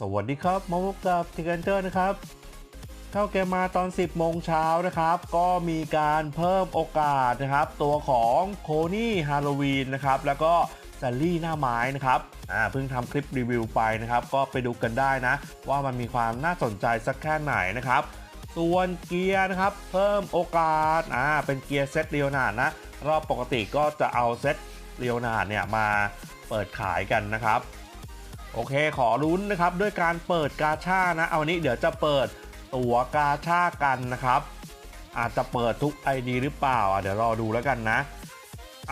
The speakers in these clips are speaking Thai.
สวัสดีครับ มาพบกับทิกเกนเตอร์นะครับ เข้าเกมมาตอน 10 โมงเช้านะครับ ก็มีการเพิ่มโอกาสนะครับ ตัวของโคนี่ฮาโลวีนนะครับ แล้วก็แซลลี่หน้าไม้นะครับ อ่า เพิ่งทำคลิปรีวิวไปนะครับ ก็ไปดูกันได้นะ ว่ามันมีความน่าสนใจสักแค่ไหนนะครับ ส่วนเกียร์นะครับ เพิ่มโอกาส อ่า เป็นเกียร์เซตเรียวนาดนะ รอบปกติก็จะเอาเซตเรียวนาดเนี่ยมาเปิดขายกันนะครับ โอเคขอรุ้นนะครับด้วยการเปิดกาชานะ เอาวันนี้เดี๋ยวจะเปิดตั๋วกาชากันนะครับ อาจจะเปิดทุก ID หรือเปล่าเดี๋ยวรอดูแล้วกันนะ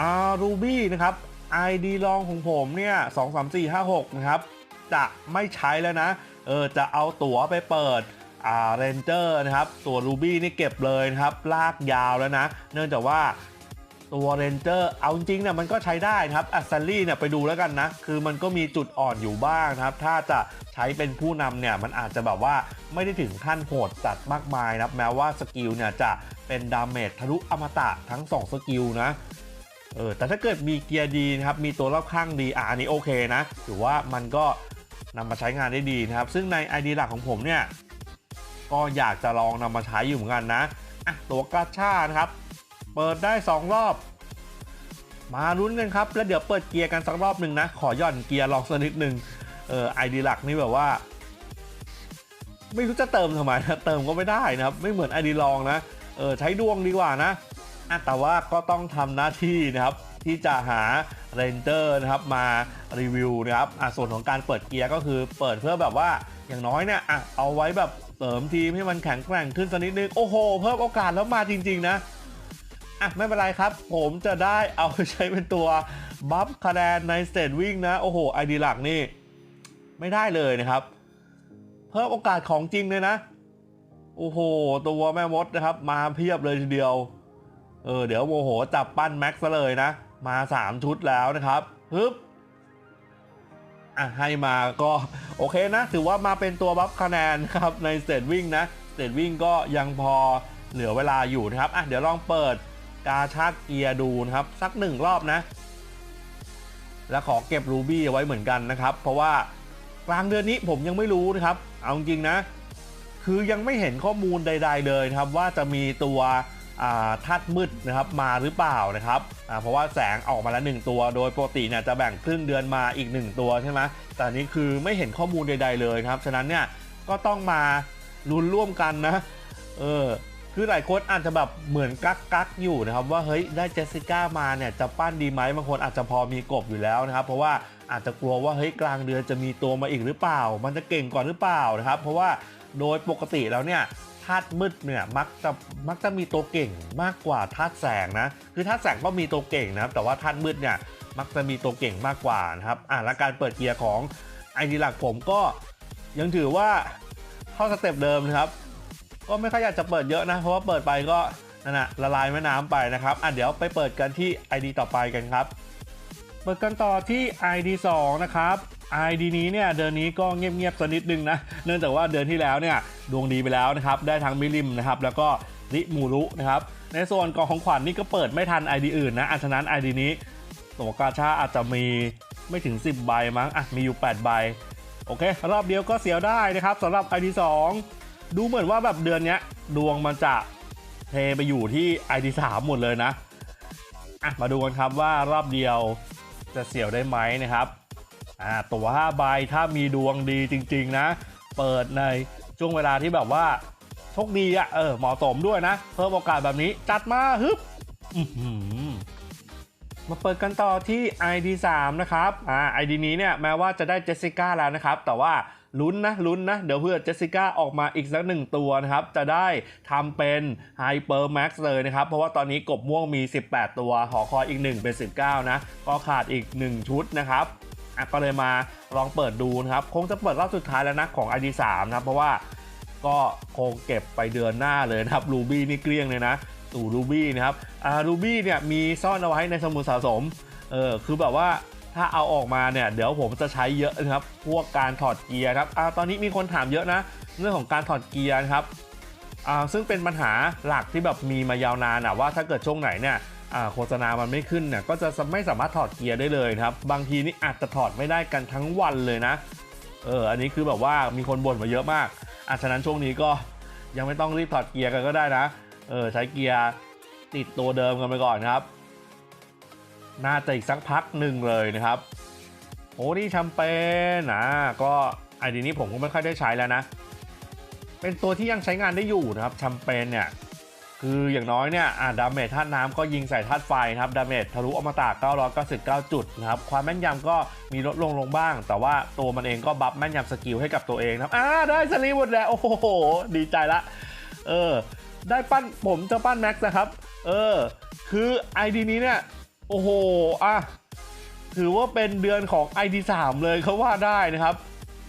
อารูบี้นะครับ ID รองของผมเนี่ย2 3 4 5 6นะครับ จะไม่ใช้แล้วนะ เออจะเอาตั๋วไปเปิดอ่าเรนเจอร์นะครับ ตัวรูบี้นี่เก็บเลยนะครับ ลากยาวแล้วนะ เนื่องจากว่า ตัวเรนเจอร์เอาจริงเนี่ยมันก็ใช้ได้นะครับอัสซารี่เนี่ยไปดูแล้วกันนะ คือมันก็มีจุดอ่อนอยู่บ้างนะครับ ถ้าจะใช้เป็นผู้นำเนี่ยมันอาจจะแบบว่าไม่ได้ถึงขั้นโหดจัดมากมายนะครับ แม้ว่าสกิลเนี่ยจะเป็นดาเมจทะลุอมตะทั้ง 2 สกิลนะเออแต่ถ้าเกิดมีเกียร์ดีนะครับ มีตัวรอบข้างดีอะอันนี้โอเคนะถือว่ามันก็นำมาใช้งานได้ดีนะครับ ซึ่งใน ID หลักของผมเนี่ยก็อยากจะลองนำมาใช้อยู่เหมือนกันนะอะตัวกาชานะครับ เปิดได้ 2 รอบ มาลุ้นกันครับ แล้วเดี๋ยวเปิดเกียร์กันสักรอบหนึ่งนะ ขอย่อนเกียร์ลองสักนิดหนึ่งเออไอดีหลักนี่แบบว่า ไม่รู้จะเติมทำไมนะเติมก็ไม่ได้นะครับ ไม่เหมือนไอดีลองนะเออใช้ดวงดีกว่านะแต่ว่าก็ต้องทำหน้าที่นะครับที่จะหาเรนเจอร์นะครับมารีวิวนะครับอะส่วนของการเปิดเกียร์ก็คือเปิดเพื่อแบบว่าอย่างน้อยเนี่ยอะเอาไว้แบบเสริมทีมให้มันแข็งแกร่งขึ้นสักนิดนึง โอ้โห เพิ่มโอกาสแล้วมาจริง ๆ นะ อะไม่เป็นไรครับ ผมจะได้เอาใช้เป็นตัวบัฟคะแนนในสเตทวิ่งนะ โอ้โหไอดีหลักนี่ ไม่ได้เลยนะครับ เพิ่มโอกาสของจริงเลยนะ โอ้โห ตัวแม่มดนะครับ มาเพียบเลยทีเดียว เออเดี๋ยวโมโหจับปั้นแม็กซ์ซะเลยนะ มา 3 ชุดแล้วนะครับฮึบอะให้มาก็โอเคนะ ถือว่ามาเป็นตัวบัฟคะแนนครับในสเตทวิ่งนะสเตทวิ่งก็ยังพอเหลือเวลาอยู่นะครับอะเดี๋ยวลองเปิด กาชาดเกียร์ดูนะครับ สักหนึ่งรอบนะ แล้วขอเก็บรูบี้ไว้เหมือนกันนะครับ เพราะว่ากลางเดือนนี้ผมยังไม่รู้นะครับ เอาจริงนะ คือยังไม่เห็นข้อมูลใด ๆ เลยนะครับ ว่าจะมีตัวอ่าทัดมืดนะครับมาหรือเปล่านะครับ เพราะว่าแสงออกมาแล้วหนึ่งตัว โดยปกติเนี่ยจะแบ่งครึ่งเดือนมาอีก 1 ตัวใช่ไหมแต่นนี้คือไม่เห็นข้อมูลใด ๆ เลยครับ ฉะนั้นเนี่ยก็ต้องมาลุ้นร่วมกันนะ เออ คือหลายคนอาจจะแบบเหมือนกักกักอยู่นะครับ ว่าเฮ้ยได้เจสสิก้ามาเนี่ยจะปั้นดีไหมบางคนอาจจะพอมีกบอยู่แล้วนะครับ เพราะว่าอาจจะกลัวว่าเฮ้ยกลางเดือนจะมีตัวมาอีกหรือเปล่า มันจะเก่งกว่าหรือเปล่านะครับ เพราะว่าโดยปกติแล้วเนี่ยธาตุมืดเนี่ยมักจะมักจะมีตัวเก่งมากกว่าธาตุแสงนะคือธาตุแสงก็มีตัวเก่งนะครับแต่ว่าธาตุมืดเนี่ยมักจะมีตัวเก่งมากกว่านะครับอะและการเปิดเกียร์ของไอดีหลักผมก็ยังถือว่าเข้าสเต็ปเดิมนะครับ ก็ไม่ค่อยอยากจะเปิดเยอะนะ เพราะว่าเปิดไปก็นั่นนะละลายแม่น้ำไปนะครับอะเดี๋ยวไปเปิดกันที่ ID ต่อไปกันครับ เปิดกันต่อที่ ID 2 นะครับ ID นี้เนี่ยเดือนนี้ก็เงียบๆสักนิดนึงนะ เนื่องจากว่าเดือนที่แล้วเนี่ยดวงดีไปแล้วนะครับ ได้ทั้งมิลิมนะครับ แล้วก็ริมูรุนะครับ ในส่วนกองของขวัญนี่ก็เปิดไม่ทัน ID อื่นนะอันฉะนั้น ID นี้ตัวกาชาอาจจะมีไม่ถึง 10 ใบมั้งอะมีอยู่ 8 ใบ โอเค รอบเดียวก็เสียวได้นะครับสำหรับ ID 2 ดูเหมือนว่าแบบเดือนนี้ดวงมันจะเทไปอยู่ที่ ID 3หมดเลยนะอะมาดูกันครับว่ารอบเดียวจะเสียวได้ไหมนะครับอ่าตัว5ใบถ้ามีดวงดีจริง ๆ นะ เปิดในช่วงเวลาที่แบบว่าโชคดีอะ่ะเออเหมาะสมด้วยนะ เพิ่มโอกาสแบบนี้จัดมาฮึบมาเปิดกันต่อที่ ID 3นะครับอ่า ID นี้เนี่ยแม้ว่าจะได้เจสสิก้าแล้วนะครับ แต่ว่า ลุ้นนะลุ้นนะ เดี๋ยวเพื่อเจสสิก้าออกมาอีกสักหนึ่งตัวนะครับ จะได้ทำเป็นไฮเปอร์แม็กซ์เลยนะครับ เพราะว่าตอนนี้กบม่วงมี 18 ตัว หอคอยอีก 1 เป็น 19 นะ ก็ขาดอีก 1 ชุดนะครับอะก็เลยมาลองเปิดดูนะครับ คงจะเปิดรอบสุดท้ายแล้วนะของ ID 3 นะครับ เพราะว่าก็คงเก็บไปเดือนหน้าเลยนะครับรูบี้นี่เกลี้ยงเลยนะสู่รูบี้นะครับอ่ารูบี้เนี่ยมีซ่อนเอาไว้ในสมุดสะสมเออคือแบบว่า ถ้าเอาออกมาเนี่ยเดี๋ยวผมจะใช้เยอะนะครับ พวกการถอดเกียร์ครับอ่าตอนนี้มีคนถามเยอะนะ เรื่องของการถอดเกียร์ครับอ่าซึ่งเป็นปัญหาหลักที่แบบมีมายาวนานอะว่าถ้าเกิดช่วงไหนเนี่ยโฆษณามันไม่ขึ้นเนี่ยก็จะไม่สามารถถอดเกียร์ได้เลยครับ บางทีนี่อาจจะถอดไม่ได้กันทั้งวันเลยนะ เออ อันนี้คือแบบว่ามีคนบ่นมาเยอะมากอะฉะนั้นช่วงนี้ก็ยังไม่ต้องรีบถอดเกียร์กันก็ได้นะ เออใช้เกียร์ติดตัวเดิมกันไปก่อนครับ น่าจะอีกสักพักหนึ่งเลยนะครับ โอ้นี่แชมเปญนะก็ไอดีนี้ผมก็ไม่ค่อยได้ใช้แล้วนะ เป็นตัวที่ยังใช้งานได้อยู่นะครับแชมเปญเนี่ย คืออย่างน้อยเนี่ยอ่าดาเมจธาตุน้ำก็ยิงใส่ธาตุไฟนะครับดาเมจทะลุอมตะ999 จุดนะครับ ความแม่นยำก็มีลดลงลงบ้าง แต่ว่าตัวมันเองก็บัฟแม่นยำสกิลให้กับตัวเองนะครับอ่าได้สลีหมดแล้ว โอ้โห ดีใจละ เออ ได้ปั้นผมจะปั้นแม็กซ์นะครับ เออ คือ ID นี้เนี่ย โอ้โหอะถือว่าเป็นเดือนของ ID 3 เลยเขาว่าได้นะครับ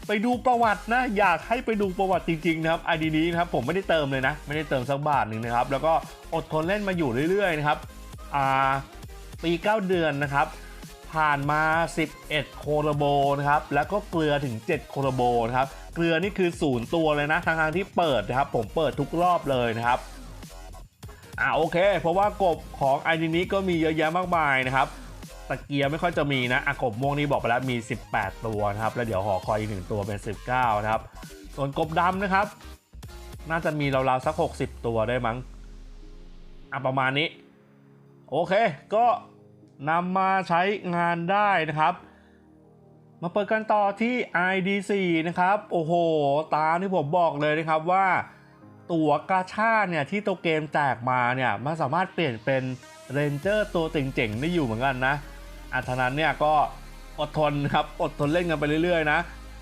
ไปดูประวัตินะ อยากให้ไปดูประวัติจริงๆนะครับ ID นี้นะครับผมไม่ได้เติมเลยนะ ไม่ได้เติมสักบาทหนึ่งนะครับ แล้วก็อดทนเล่นมาอยู่เรื่อยๆนะครับอ่าปี 9 เดือนนะครับ ผ่านมา 11 โคโรโบนะครับ แล้วก็เกลือถึง 7 โคโรโบนะครับ เกลือนี่คือศูนย์ตัวเลยนะทางๆที่เปิดนะครับ ผมเปิดทุกรอบเลยนะครับ อ่าโอเค เพราะว่ากบของไอดีนี้ก็มีเยอะแยะมากมายนะครับตะเกียร์ไม่ค่อยจะมีนะอะกบม่วงนี่บอกไปแล้วมี 18 ตัวนะครับ แล้วเดี๋ยวหอคอยอีกหนึ่งตัวเป็น 19 นะครับ ส่วนกบดำนะครับ น่าจะมีราวๆสัก 60 ตัวได้มั้งอะประมาณนี้ โอเค ก็นำมาใช้งานได้นะครับ มาเปิดกันต่อที่ ID4 นะครับ โอ้โห ตามที่ผมบอกเลยนะครับว่า ตั๋วกาชาเนี่ยที่ตัวเกมแจกมาเนี่ยมันสามารถเปลี่ยนเป็นเรนเจอร์ตัวเจ๋งๆได้อยู่เหมือนกันนะอันนั้นเนี่ยก็อดทนครับอดทนเล่นกันไปเรื่อยๆนะ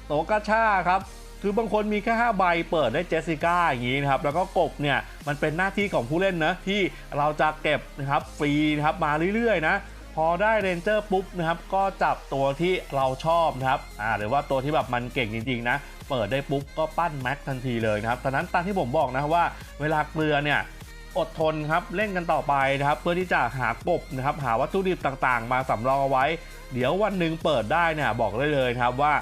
ตั๋วกาชาครับคือบางคนมีแค่5ใบเปิดได้เจสสิก้าอย่างนี้นะครับแล้วก็กบเนี่ยมันเป็นหน้าที่ของผู้เล่นนะที่เราจะเก็บนะครับฟรีนะครับมาเรื่อยๆนะพอได้เรนเจอร์ปุ๊บนะครับก็จับตัวที่เราชอบนะครับอ่าหรือว่าตัวที่แบบมันเก่งจริงๆนะ เปิดได้ปุ๊บก็ปั้นแม็กทันทีเลยนะครับฉะนั้นตามที่ผมบอกนะว่าเวลาเกลือเนี่ยอดทนครับเล่นกันต่อไปนะครับเพื่อที่จะหากบนะครับหาวัตถุดิบต่างๆ มาสำรองเอาไว้ เดี๋ยววันหนึ่งเปิดได้เนี่ยบอกได้เลยครับว่า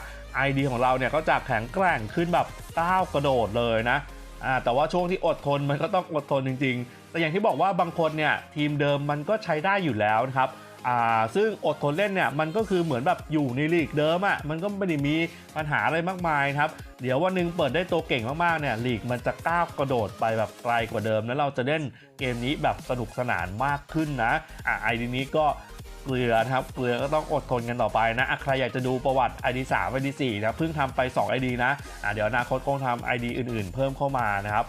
ID ของเราเนี่ยก็จะแข็งแกร่งขึ้นแบบก้าวกระโดดเลยนะอ่าแต่ว่าช่วงที่อดทนมันก็ต้องอดทนจริง ๆ แต่อย่างที่บอกว่าบางคนเนี่ยทีมเดิมมันก็ใช้ได้อยู่แล้วนะครับ อ่าซึ่งอดทนเล่นเนี่ยมันก็คือเหมือนแบบอยู่ในลีกเดิมอะ่ะมันก็ไม่ได้มีปัญหาอะไรมากมายครับเดี๋ยววันหนึงเปิดได้ตัวเก่งมากๆเนี่ยลีกมันจะก้าวกระโดดไปแบบไกลกว่าเดิม แล้วเราจะเล่นเกมนี้แบบสนุกสนานมากขึ้นนะอะไอดีนี้ก็เกลือนะครับเกลือก็ต้องอดทนกันต่อไปนะอะใครอยากจะดูประวัติ ID 3 ID 4นะเพิ่งทำไป 2 ID นะอะเดี๋ยวอนาคตคงทำ ID อื่น ๆ เพิ่มเข้ามานะครับ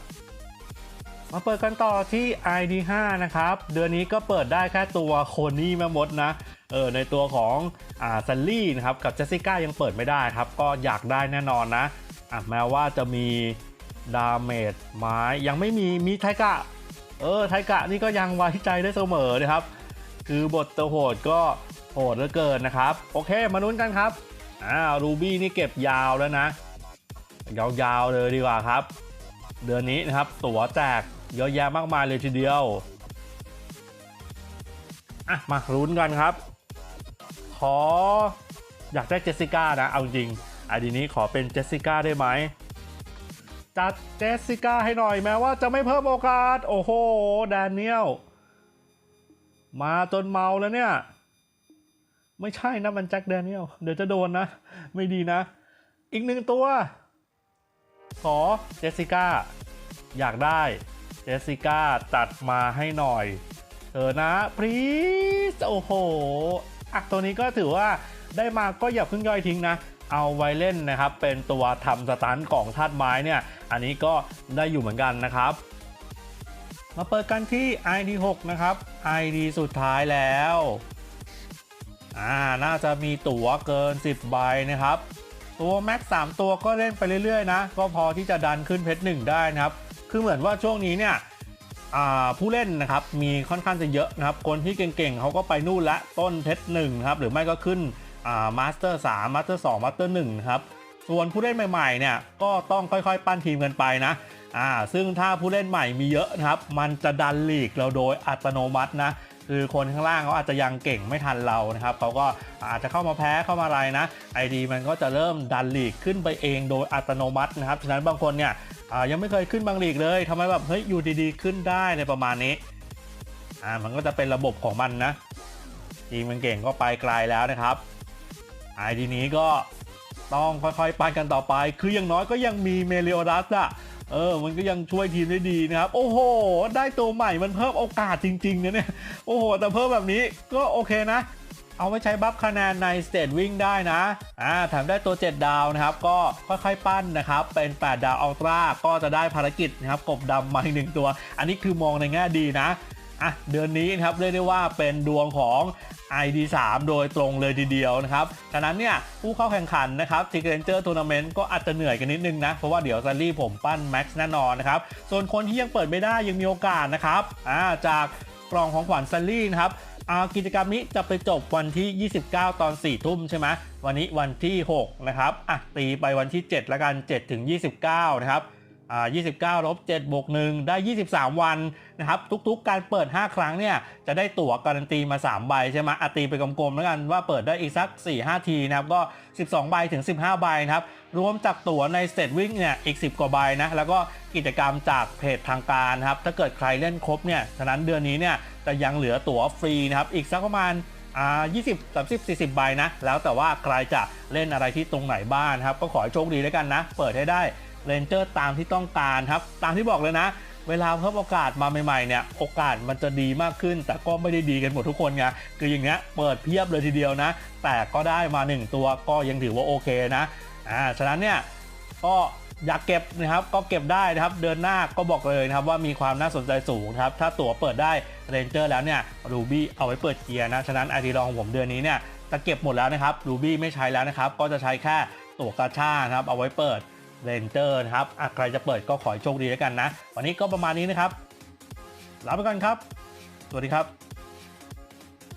มาเปิดกันต่อที่ ID 5 นะครับ เดือนนี้ก็เปิดได้แค่ตัวโคนี่แม่มดนะ เออในตัวของอ่าซันลี่นะครับ กับเจสสิก้ายังเปิดไม่ได้ครับ ก็อยากได้แน่นอนนะอะแม้ว่าจะมีดาเมจไม้ยังไม่มีมีไทกะ เออไทกะนี่ก็ยังไว้ใจได้เสมอนะครับ คือบทตัวโหดก็โหดเหลือเกินนะครับ โอเคมาลุ้นกันครับอ่ารูบี้นี่เก็บยาวแล้วนะ ยาวๆเลยดีกว่าครับ เดือนนี้นะครับตั๋วแจก เยอะแยะมากมายเลยทีเดียว อะ มาลุ้นกันครับ ขออยากได้เจสสิก้านะ เอาจริงอดีนี้ขอเป็นเจสสิก้าได้ไหมจัดเจสสิก้าให้หน่อยแม้ว่าจะไม่เพิ่มโอกาส โอ้โห แดเนียล มาจนเมาแล้วเนี่ย ไม่ใช่นะมันแจ็คแดเนียล เดี๋ยวจะโดนนะ ไม่ดีนะ อีกหนึ่งตัว ขอเจสสิก้า อยากได้ เจสสิก้าจัดมาให้หน่อยเธอนะพรีสโอ้โหอะตัวนี้ก็ถือว่าได้มาก็อย่าเพิ่งย่อยทิ้งนะ เอาไว้เล่นนะครับ เป็นตัวทำสตันของธาตุไม้เนี่ย อันนี้ก็ได้อยู่เหมือนกันนะครับ มาเปิดกันที่ ID 6นะครับ ID สุดท้ายแล้วอ่าน่าจะมีตั๋วเกิน 10 ใบนะครับ ตัวแม็ก3ตัวก็เล่นไปเรื่อยๆนะ ก็พอที่จะดันขึ้นเพชรหนึ่งได้นะครับ คือเหมือนว่าช่วงนี้เนี่ยผู้เล่นนะครับมีค่อนข้างจะเยอะนะครับ คนที่เก่งๆเขาก็ไปนู่นละต้นเพชรหนึ่งครับหรือไม่ก็ขึ้นมาสเตอร์สามมาสเตอร์สองมาสเตอร์หนึ่งครับส่วนผู้เล่นใหม่ๆเนี่ยก็ต้องค่อยๆ ปั้นทีมกันไปนะอ่าซึ่งถ้าผู้เล่นใหม่มีเยอะนะครับ มันจะดันลีกเราโดยอัตโนมัตินะคือคนข้างล่างเขาอาจจะยังเก่งไม่ทันเรานะครับเขาก็อาจจะเข้ามาแพ้เข้ามาอะไรนะไอดีมันก็จะเริ่มดันลีกขึ้นไปเองโดยอัตโนมัตินะครับฉะนั้นบางคนเนี่ย อ่ายังไม่เคยขึ้นบางลีกเลยทำไมแบบเฮ้ยอยู่ดีๆขึ้นได้ในประมาณนี้อ่ามันก็จะเป็นระบบของมันนะทีมมันเก่งก็ไปไกลแล้วนะครับไอดีนี้ก็ต้องค่อยๆปั้นกันต่อไป คืออย่างน้อยก็ยังมีเมเลโอรัสอะเออ มันก็ยังช่วยทีมได้ดีนะครับ โอ้โห ได้ตัวใหม่มันเพิ่มโอกาสจริงๆนะเนี่ย โอ้โห แต่เพิ่มแบบนี้ก็โอเคนะ เอาไว้ใช้บัฟคะแนนในสเต e วิ่งได้นะอ่าแถมได้ตัว 7 ดาวนะครับ ก็ค่อยๆปั้นนะครับ เป็น 8 ดาวอัลตร้าก็จะได้ภารกิจนะครับกบดำมาอีกหนึ่งตัว อันนี้คือมองในแง่ดีนะอะเดือนนี้นะครับเรียกได้ว่าเป็นดวงของ ID3 โดยตรงเลยทีเดียวนะครับ ฉะนั้นเนี่ยผู้เข้าแข่งขันนะครับทีเกนเจอร์ทัวร์นาเมนต์ก็อาจจะเหนื่อยกันนิดนึงนะ เพราะว่าเดี๋ยวซัลลี่ผมปั้นแม็กซ์แน่นอนนะครับ ส่วนคนที่ยังเปิดไม่ได้ยังมีโอกาสนะครับอ่าจากกล่องของขวัญซัลลี่นะครับกิจกรรมนี้จะไปจบวันที่ 29 ตอน 4 ทุ่มใช่ไหมวันนี้วันที่ 6 นะครับอะตีไปวันที่ 7 ละกัน 7 ถึง 29 นะครับ 29ลบ7บวก1ได้ 23 วันนะครับทุกๆ การเปิด 5 ครั้งเนี่ยจะได้ตั๋วการันตีมา 3 ใบใช่ไหมอตีไปกลมๆแล้วกันว่าเปิดได้อีกสัก 4-5 ทีนะครับก็ 12 ใบถึง 15 ใบนะครับรวมจากตั๋วในสเตวิ่งเนี่ยอีก 10 กว่าใบนะแล้วก็กิจกรรมจากเพจทางการครับถ้าเกิดใครเล่นครบเนี่ยฉะนั้นเดือนนี้เนี่ยจะยังเหลือตั๋วฟรีนะครับอีกสักประมาณอ่า20 30 40 ใบนะแล้วแต่ว่าใครจะเล่นอะไรที่ตรงไหนบ้างนครับก็ขอให้โชคดีแล้วกันนะ เปิดให้ได้ เรนเจอร์ตามที่ต้องการครับ ตามที่บอกเลยนะ เวลาเพิ่มโอกาสมาใหม่ๆเนี่ยโอกาสมันจะดีมากขึ้น แต่ก็ไม่ได้ดีกันหมดทุกคนไงคืออย่างเงี้ยเปิดเพียบเลยทีเดียวนะ แต่ก็ได้มา 1 ตัวก็ยังถือว่าโอเคนะอ่าฉะนั้นเนี่ยก็อยากเก็บนะครับก็เก็บได้นะครับเดือนหน้าก็บอกเลยนะครับว่ามีความน่าสนใจสูงครับถ้าตั๋วเปิดได้เรนเจอร์แล้วเนี่ยรูบี้เอาไว้เปิดเกียร์นะฉะนั้นไอทีรองผมเดือนนี้เนี่ยจะเก็บหมดแล้วนะครับรูบี้ไม่ใช้แล้วนะครับก็จะใช้แค่ตั๋วกาชานะครับเอาไว้เปิด เรนเจอร์นะครับใครจะเปิดก็ขอให้โชคดีแล้วกันนะ วันนี้ก็ประมาณนี้นะครับลาไปก่อนครับ สวัสดีครับ